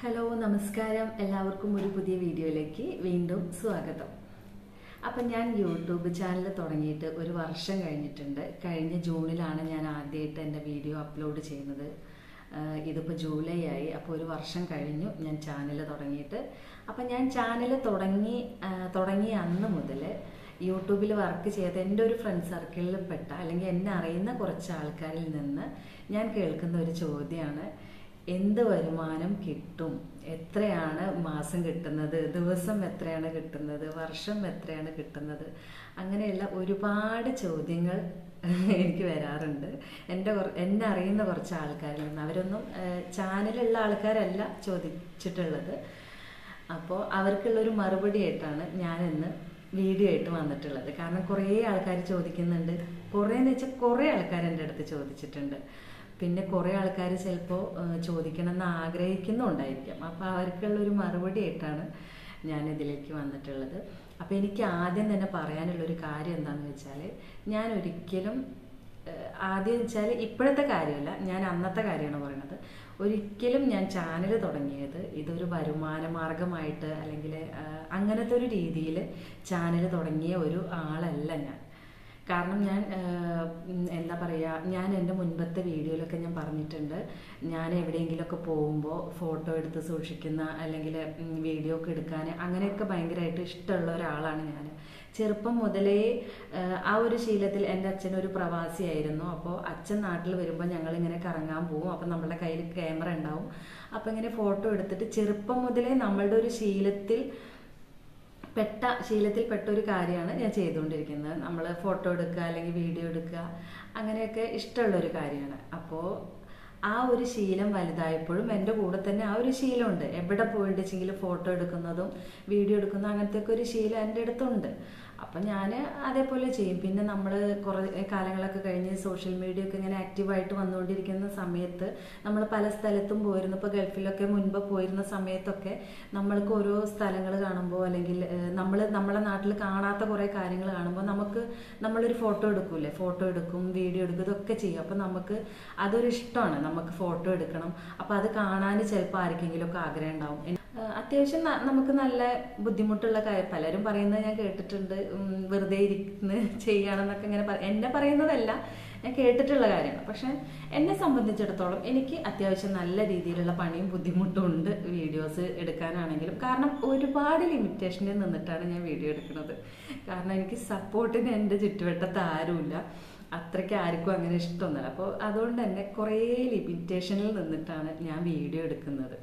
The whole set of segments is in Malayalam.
ഹലോ നമസ്കാരം. എല്ലാവർക്കും ഒരു പുതിയ വീഡിയോയിലേക്ക് വീണ്ടും സ്വാഗതം. അപ്പം ഞാൻ യൂട്യൂബ് ചാനൽ തുടങ്ങിയിട്ട് ഒരു വർഷം കഴിഞ്ഞിട്ടുണ്ട്. കഴിഞ്ഞ ജൂണിലാണ് ഞാൻ ആദ്യമായിട്ട് എന്റെ വീഡിയോ അപ്ലോഡ് ചെയ്യുന്നത്. ഇതിപ്പോൾ ജൂലൈ ആയി. അപ്പോൾ ഒരു വർഷം കഴിഞ്ഞു ഞാൻ ചാനൽ തുടങ്ങിയിട്ട്. അപ്പം ഞാൻ ചാനൽ തുടങ്ങി തുടങ്ങിയ അന്ന് മുതൽ യൂട്യൂബിൽ വർക്ക് ചെയ്ത എന്റെ ഒരു ഫ്രണ്ട് സർക്കിളിൽ പെട്ട അല്ലെങ്കിൽ എന്നെ അറിയുന്ന കുറച്ച് ആൾക്കാരിൽ നിന്ന് ഞാൻ കേൾക്കുന്ന ഒരു ചോദ്യമാണ്. എന്ത് വരുമാനം കിട്ടും? എത്രയാണ് മാസം കിട്ടുന്നത്? ദിവസം എത്രയാണ് കിട്ടുന്നത്? വർഷം എത്രയാണ് കിട്ടുന്നത്? അങ്ങനെയുള്ള ഒരുപാട് ചോദ്യങ്ങൾ എനിക്ക് വരാറുണ്ട്. എന്റെ എന്നെ അറിയുന്ന കുറച്ച് ആൾക്കാരിൽ നിന്ന്. അവരൊന്നും ചാനലുള്ള ആൾക്കാരല്ല ചോദിച്ചിട്ടുള്ളത്. അപ്പോൾ അവർക്കുള്ളൊരു മറുപടി ആയിട്ടാണ് ഞാൻ ഇന്ന് വീഡിയോ ആയിട്ട് വന്നിട്ടുള്ളത്. കാരണം കുറേ ആൾക്കാർ ചോദിക്കുന്നുണ്ട്. കുറേ എന്ന് വെച്ചാൽ കുറേ ആൾക്കാർ എന്റെ അടുത്ത് ചോദിച്ചിട്ടുണ്ട്. പിന്നെ കുറേ ആൾക്കാർ ചിലപ്പോൾ ചോദിക്കണമെന്ന് ആഗ്രഹിക്കുന്നുണ്ടായിരിക്കാം. അപ്പോൾ അവർക്കുള്ളൊരു മറുപടി ആയിട്ടാണ് ഞാൻ ഇതിലേക്ക് വന്നിട്ടുള്ളത്. അപ്പോൾ എനിക്ക് ആദ്യം തന്നെ പറയാനുള്ളൊരു കാര്യം എന്താണെന്ന് വെച്ചാൽ ഞാൻ ഒരിക്കലും ആദ്യം വെച്ചാൽ ഇപ്പോഴത്തെ കാര്യമല്ല ഞാൻ അന്നത്തെ കാര്യമാണ് പറയുന്നത് ഒരിക്കലും ഞാൻ ചാനൽ തുടങ്ങിയത് ഇതൊരു വരുമാന മാർഗമായിട്ട് അല്ലെങ്കിൽ അങ്ങനത്തെ ഒരു രീതിയിൽ ചാനൽ തുടങ്ങിയ ഒരു ആളല്ല ഞാൻ. കാരണം ഞാൻ എന്താ പറയുക ഞാൻ എന്റെ മുൻപത്തെ വീഡിയോയിലൊക്കെ ഞാൻ പറഞ്ഞിട്ടുണ്ട്. ഞാൻ എവിടെയെങ്കിലുമൊക്കെ പോകുമ്പോൾ ഫോട്ടോ എടുത്ത് സൂക്ഷിക്കുന്ന അല്ലെങ്കിൽ വീഡിയോ ഒക്കെ എടുക്കാൻ അങ്ങനെയൊക്കെ ഭയങ്കരമായിട്ട് ഇഷ്ടമുള്ള ഒരാളാണ് ഞാൻ. ചെറുപ്പം മുതലേ ആ ഒരു ശീലത്തിൽ എന്റെ അച്ഛൻ ഒരു പ്രവാസിയായിരുന്നു അപ്പോൾ അച്ഛൻ നാട്ടിൽ വരുമ്പോൾ ഞങ്ങൾ ഇങ്ങനെ കറങ്ങാൻ പോകും അപ്പം നമ്മുടെ കയ്യിൽ ക്യാമറ ഉണ്ടാവും. അപ്പം ഇങ്ങനെ ഫോട്ടോ എടുത്തിട്ട് ചെറുപ്പം മുതലേ നമ്മളുടെ ഒരു ശീലത്തിൽ പെട്ട ശീലത്തിൽ പെട്ട ഒരു കാര്യമാണ് ഞാൻ ചെയ്തുകൊണ്ടിരിക്കുന്നത്. നമ്മൾ ഫോട്ടോ എടുക്കുക അല്ലെങ്കിൽ വീഡിയോ എടുക്കുക അങ്ങനെയൊക്കെ ഇഷ്ടമുള്ള ഒരു കാര്യമാണ്. അപ്പോൾ ആ ഒരു ശീലം വലുതായപ്പോഴും എന്റെ കൂടെ തന്നെ ആ ഒരു ശീലമുണ്ട്. എവിടെ പോയിട്ടെങ്കിൽ ഫോട്ടോ എടുക്കുന്നതും വീഡിയോ എടുക്കുന്നതും അങ്ങനത്തെ ഒക്കെ ഒരു ശീലം എന്റെ അടുത്തുണ്ട്. അപ്പം ഞാൻ അതേപോലെ ചെയ്യും. പിന്നെ നമ്മൾ കുറേ കാലങ്ങളൊക്കെ കഴിഞ്ഞ് സോഷ്യൽ മീഡിയ ഒക്കെ ഇങ്ങനെ ആക്റ്റീവായിട്ട് വന്നുകൊണ്ടിരിക്കുന്ന സമയത്ത് നമ്മൾ പല സ്ഥലത്തും പോയിരുന്നു. ഇപ്പോൾ ഗൾഫിലൊക്കെ മുൻപ് പോയിരുന്ന സമയത്തൊക്കെ നമ്മൾക്ക് ഓരോ സ്ഥലങ്ങൾ കാണുമ്പോൾ അല്ലെങ്കിൽ നമ്മൾ നമ്മളെ നാട്ടിൽ കാണാത്ത കുറേ കാര്യങ്ങൾ കാണുമ്പോൾ നമുക്ക് നമ്മളൊരു ഫോട്ടോ എടുക്കൂലേ ഫോട്ടോ എടുക്കും വീഡിയോ എടുക്കും ഇതൊക്കെ ചെയ്യും. അപ്പം നമുക്ക് അതൊരു ഇഷ്ടമാണ്. നമുക്ക് ഫോട്ടോ എടുക്കണം. അപ്പോൾ അത് കാണാൻ ചിലപ്പോൾ ആർക്കെങ്കിലും ഒക്കെ ആഗ്രഹം ഉണ്ടാവും. അത്യാവശ്യം നമുക്ക് നല്ല ബുദ്ധിമുട്ടുള്ള കാര്യം പലരും പറയുന്നത് ഞാൻ കേട്ടിട്ടുണ്ട്. വെറുതെ ഇരിക്കുന്ന ചെയ്യണമെന്നൊക്കെ ഇങ്ങനെ എന്നെ പറയുന്നതല്ല ഞാൻ കേട്ടിട്ടുള്ള കാര്യമാണ്. പക്ഷെ എന്നെ സംബന്ധിച്ചിടത്തോളം എനിക്ക് അത്യാവശ്യം നല്ല രീതിയിലുള്ള പണിയും ബുദ്ധിമുട്ടും ഉണ്ട് വീഡിയോസ് എടുക്കാനാണെങ്കിലും. കാരണം ഒരുപാട് ലിമിറ്റേഷനിൽ നിന്നിട്ടാണ് ഞാൻ വീഡിയോ എടുക്കുന്നത്. കാരണം എനിക്ക് സപ്പോർട്ടിന് എന്റെ ചുറ്റുവട്ടത്ത് ആരുമില്ല. അത്രയ്ക്ക് ആർക്കും അങ്ങനെ ഇഷ്ടമൊന്നുമില്ല. അപ്പോൾ അതുകൊണ്ട് തന്നെ കുറേ ലിമിറ്റേഷനിൽ നിന്നിട്ടാണ് ഞാൻ വീഡിയോ എടുക്കുന്നത്.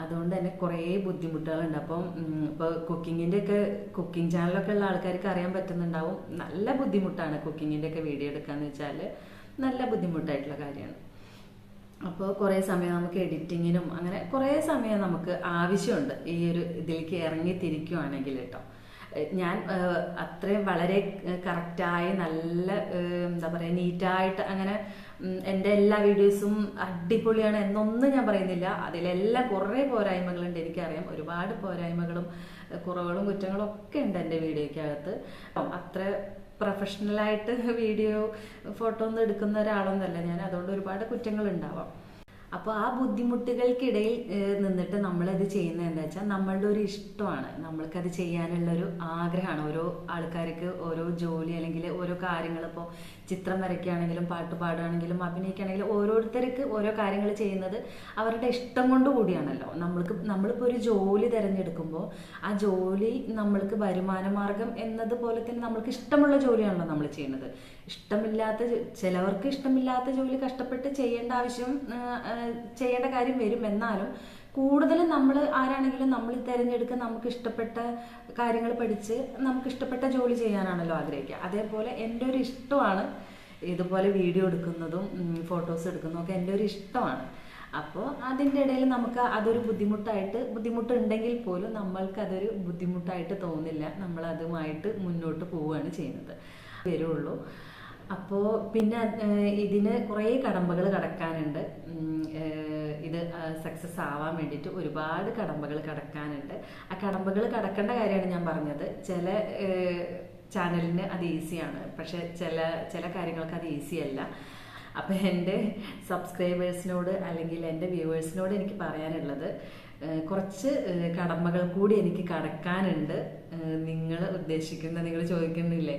അതുകൊണ്ട് തന്നെ കുറേ ബുദ്ധിമുട്ടുകളുണ്ട്. അപ്പം ഇപ്പോൾ കുക്കിങ്ങിന്റെ ഒക്കെ കുക്കിംഗ് ചാനലൊക്കെ ഉള്ള ആൾക്കാർക്ക് അറിയാൻ പറ്റുന്നുണ്ടാവും. നല്ല ബുദ്ധിമുട്ടാണ് കുക്കിങ്ങിന്റെ ഒക്കെ വീഡിയോ എടുക്കാന്ന് വെച്ചാൽ. നല്ല ബുദ്ധിമുട്ടായിട്ടുള്ള കാര്യമാണ്. അപ്പോൾ കുറേ സമയം നമുക്ക് എഡിറ്റിങ്ങിനും അങ്ങനെ കുറേ സമയം നമുക്ക് ആവശ്യമുണ്ട്. ഈ ഒരു ഇതിലേക്ക് ഇറങ്ങി തിരിക്കുവാണെങ്കിൽ കേട്ടോ. ഞാൻ അത്രയും വളരെ കറക്റ്റായി നല്ല എന്താ പറയുക നീറ്റായിട്ട് അങ്ങനെ എന്റെ എല്ലാ വീഡിയോസും അടിപൊളിയാണ് എന്നൊന്നും ഞാൻ പറയുന്നില്ല. അതിലെല്ലാം കുറേ പോരായ്മകളുണ്ട് എനിക്കറിയാം. ഒരുപാട് പോരായ്മകളും കുറവുകളും കുറ്റങ്ങളും ഒക്കെ ഉണ്ട് എന്റെ വീഡിയോയ്ക്കകത്ത്. അത്ര പ്രൊഫഷണലായിട്ട് വീഡിയോ ഫോട്ടോ ഒന്നും എടുക്കുന്ന ഒരാളൊന്നുമല്ല ഞാൻ. അതുകൊണ്ട് ഒരുപാട് കുറ്റങ്ങൾ ഉണ്ടാവാം അപ്പോൾ ആ ബുദ്ധിമുട്ടുകൾക്കിടയിൽ നിന്നിട്ട് നമ്മളത് ചെയ്യുന്നത് എന്താ വെച്ചാൽ നമ്മളുടെ ഒരു ഇഷ്ടമാണ്. നമ്മൾക്കത് ചെയ്യാനുള്ള ഒരു ആഗ്രഹമാണ്. ഓരോ ആൾക്കാർക്ക് ഓരോ ജോലി അല്ലെങ്കിൽ ഓരോ കാര്യങ്ങൾ ഇപ്പോൾ ചിത്രം വരയ്ക്കുകയാണെങ്കിലും പാട്ട് പാടുകയാണെങ്കിലും അഭിനയിക്കുകയാണെങ്കിലും ഓരോരുത്തർക്ക് ഓരോ കാര്യങ്ങൾ ചെയ്യുന്നത് അവരുടെ ഇഷ്ടം കൊണ്ട് കൂടിയാണല്ലോ. നമ്മൾക്ക് നമ്മളിപ്പോൾ ഒരു ജോലി തിരഞ്ഞെടുക്കുമ്പോൾ ആ ജോലി നമ്മൾക്ക് വരുമാന മാർഗം എന്നതുപോലെ തന്നെ നമ്മൾക്ക് ഇഷ്ടമുള്ള ജോലിയാണല്ലോ നമ്മൾ ചെയ്യുന്നത്. ഇഷ്ടമില്ലാത്ത ചിലവർക്ക് ഇഷ്ടമില്ലാത്ത ജോലി കഷ്ടപ്പെട്ട് ചെയ്യേണ്ട ആവശ്യം ചെയ്യേണ്ട കാര്യം വരും. എന്നാലും കൂടുതലും നമ്മൾ ആരാണെങ്കിലും നമ്മൾ തിരഞ്ഞെടുക്കുക നമുക്ക് ഇഷ്ടപ്പെട്ട കാര്യങ്ങൾ പഠിച്ച് നമുക്ക് ഇഷ്ടപ്പെട്ട ജോലി ചെയ്യാനാണല്ലോ ആഗ്രഹിക്കുക. അതേപോലെ എന്റെ ഒരു ഇഷ്ടമാണ് ഇതുപോലെ വീഡിയോ എടുക്കുന്നതും ഫോട്ടോസ് എടുക്കുന്നതും ഒക്കെ എന്റെ ഒരു ഇഷ്ടമാണ്. അപ്പോൾ അതിന്റെ ഇടയിൽ നമുക്ക് അതൊരു ബുദ്ധിമുട്ടായിട്ട് ബുദ്ധിമുട്ടുണ്ടെങ്കിൽ പോലും നമ്മൾക്ക് അതൊരു ബുദ്ധിമുട്ടായിട്ട് തോന്നില്ല. നമ്മൾ അതുമായിട്ട് മുന്നോട്ട് പോവുകയാണ് ചെയ്യുന്നത്. വരുള്ളൂ അപ്പോൾ പിന്നെ ഇതിന് കുറേ കടമ്പകൾ കടക്കാനുണ്ട്. ഇത് സക്സസ് ആവാൻ വേണ്ടിയിട്ട് ഒരുപാട് കടമ്പകൾ കടക്കാനുണ്ട്. ആ കടമ്പകൾ കടക്കേണ്ട കാര്യമാണ് ഞാൻ പറഞ്ഞത്. ചില ചാനലിന് അത് ഈസിയാണ് പക്ഷെ ചില ചില കാര്യങ്ങൾക്ക് അത് ഈസി അല്ല അപ്പം എന്റെ സബ്സ്ക്രൈബേഴ്സിനോട് അല്ലെങ്കിൽ എന്റെ വ്യൂവേഴ്സിനോട് എനിക്ക് പറയാനുള്ളത് കുറച്ച് കടമകൾ കൂടി എനിക്ക് കടക്കാനുണ്ട്. നിങ്ങൾ ഉദ്ദേശിക്കുന്ന നിങ്ങൾ ചോദിക്കുന്നില്ലേ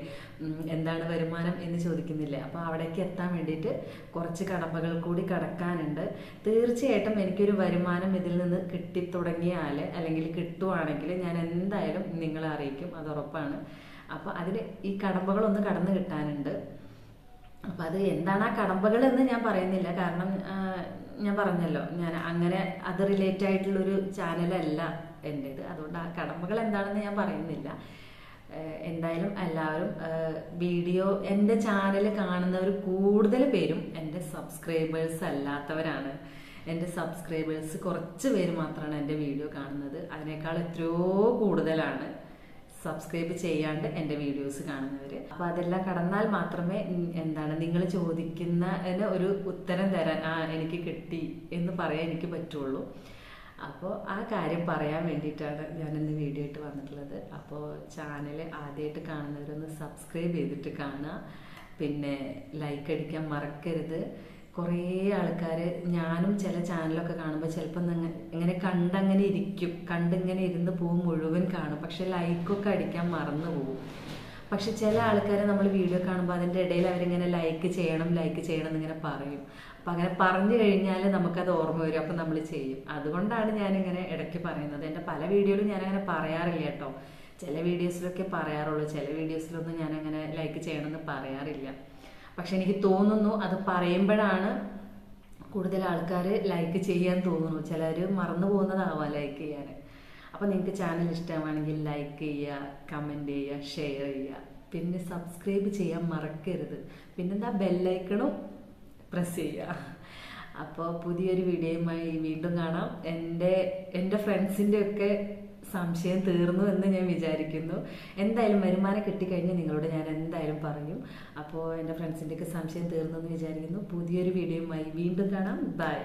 എന്താണ് വരുമാനം എന്ന് ചോദിക്കുന്നില്ലേ അപ്പോൾ അവിടേക്ക് എത്താൻ വേണ്ടിയിട്ട് കുറച്ച് കടമ്പകൾ കൂടി കടക്കാനുണ്ട്. തീർച്ചയായിട്ടും എനിക്കൊരു വരുമാനം ഇതിൽ നിന്ന് കിട്ടിത്തുടങ്ങിയാൽ അല്ലെങ്കിൽ കിട്ടുവാണെങ്കിൽ ഞാൻ എന്തായാലും നിങ്ങളെ അറിയിക്കും അത് ഉറപ്പാണ്. അപ്പോൾ അതിന് ഈ കടമ്പകളൊന്ന് കടന്നു കിട്ടാനുണ്ട്. അപ്പം അത് എന്താണ് ആ കടമ്പകൾ എന്ന് ഞാൻ പറയുന്നില്ല. കാരണം ഞാൻ പറഞ്ഞല്ലോ ഞാൻ അങ്ങനെ അത് റിലേറ്റ് ആയിട്ടുള്ളൊരു ചാനലല്ല എന്റേത് അതുകൊണ്ട് ആ കടമ്പകൾ എന്താണെന്ന് ഞാൻ പറയുന്നില്ല. എന്തായാലും എല്ലാവരും വീഡിയോ എന്റെ ചാനൽ കാണുന്നവർ കൂടുതൽ പേരും എന്റെ സബ്സ്ക്രൈബേഴ്സ് അല്ലാത്തവരാണ്. എന്റെ സബ്സ്ക്രൈബേഴ്സ് കുറച്ച് പേര് മാത്രമാണ് എന്റെ വീഡിയോ കാണുന്നത്. അതിനേക്കാൾ എത്രയോ കൂടുതലാണ്. സബ്സ്ക്രൈബ് ചെയ്യാണ്ട് എന്റെ വീഡിയോസ് കാണുന്നവർ അപ്പോൾ അതെല്ലാം കടന്നാൽ മാത്രമേ എന്താണ് നിങ്ങൾ ചോദിക്കുന്നതിന് ഒരു ഉത്തരം തരാൻ ആ എനിക്ക് കിട്ടി എന്ന് പറയാൻ എനിക്ക് പറ്റുള്ളൂ. അപ്പോൾ ആ കാര്യം പറയാൻ വേണ്ടിയിട്ടാണ് ഞാൻ ഇന്ന് വീഡിയോ ഇട്ട് വന്നിട്ടുള്ളത്. അപ്പോൾ ചാനൽ ആദ്യമായിട്ട് കാണുന്നവരൊന്ന് സബ്സ്ക്രൈബ് ചെയ്തിട്ട് കാണുക. പിന്നെ ലൈക്ക് അടിക്കാൻ മറക്കരുത്. കുറേ ആൾക്കാർ ഞാനും ചില ചാനലൊക്കെ കാണുമ്പോൾ ചിലപ്പോൾ ഇങ്ങനെ കണ്ടങ്ങനെ ഇരിക്കും. കണ്ടിങ്ങനെ ഇരുന്ന് പോകും മുഴുവൻ കാണും. പക്ഷെ ലൈക്കൊക്കെ അടിക്കാൻ മറന്നു പോകും പക്ഷെ ചില ആൾക്കാരെ നമ്മൾ വീഡിയോ കാണുമ്പോൾ അതിന്റെ ഇടയിൽ അവരിങ്ങനെ ലൈക്ക് ചെയ്യണം ലൈക്ക് ചെയ്യണം എന്നിങ്ങനെ പറയും. അപ്പം അങ്ങനെ പറഞ്ഞു കഴിഞ്ഞാൽ നമുക്കത് ഓർമ്മ വരും. അപ്പം നമ്മൾ ചെയ്യും. അതുകൊണ്ടാണ് ഞാനിങ്ങനെ ഇടയ്ക്ക് പറയുന്നത്. എന്റെ പല വീഡിയോയിലും ഞാനങ്ങനെ പറയാറില്ല കേട്ടോ. ചില വീഡിയോസിലൊക്കെ പറയാറുള്ളൂ. ചില വീഡിയോസിലൊന്നും ഞാനങ്ങനെ ലൈക്ക് ചെയ്യണമെന്ന് പറയാറില്ല. പക്ഷെ എനിക്ക് തോന്നുന്നു അത് പറയുമ്പോഴാണ് കൂടുതൽ ആൾക്കാർ ലൈക്ക് ചെയ്യാൻ തോന്നുന്നു. ചിലർ മറന്നു പോകുന്നതാവാം ലൈക്ക് ചെയ്യാൻ. അപ്പോൾ നിങ്ങൾക്ക് ചാനൽ ഇഷ്ടമാണെങ്കിൽ ലൈക്ക് ചെയ്യുക കമന്റ് ചെയ്യുക ഷെയർ ചെയ്യുക. പിന്നെ സബ്സ്ക്രൈബ് ചെയ്യാൻ മറക്കരുത്. പിന്നെന്താ ബെല്ലൈക്കണും പ്രസ് ചെയ്യുക. അപ്പോൾ പുതിയൊരു വീഡിയോയുമായി വീണ്ടും കാണാം. എന്റെ എന്റെ ഫ്രണ്ട്സിന്റെ ഒക്കെ സംശയം തീർന്നു എന്ന് ഞാൻ വിചാരിക്കുന്നു. എന്തായാലും വരുമാനം കിട്ടിക്കഴിഞ്ഞാൽ നിങ്ങളോട് ഞാൻ എന്തായാലും പറഞ്ഞു. അപ്പോൾ എന്റെ ഫ്രണ്ട്സിന്റെയൊക്കെ സംശയം തീർന്നു എന്ന് വിചാരിക്കുന്നു. പുതിയൊരു വീഡിയോയുമായി വീണ്ടും കാണാം. ബൈ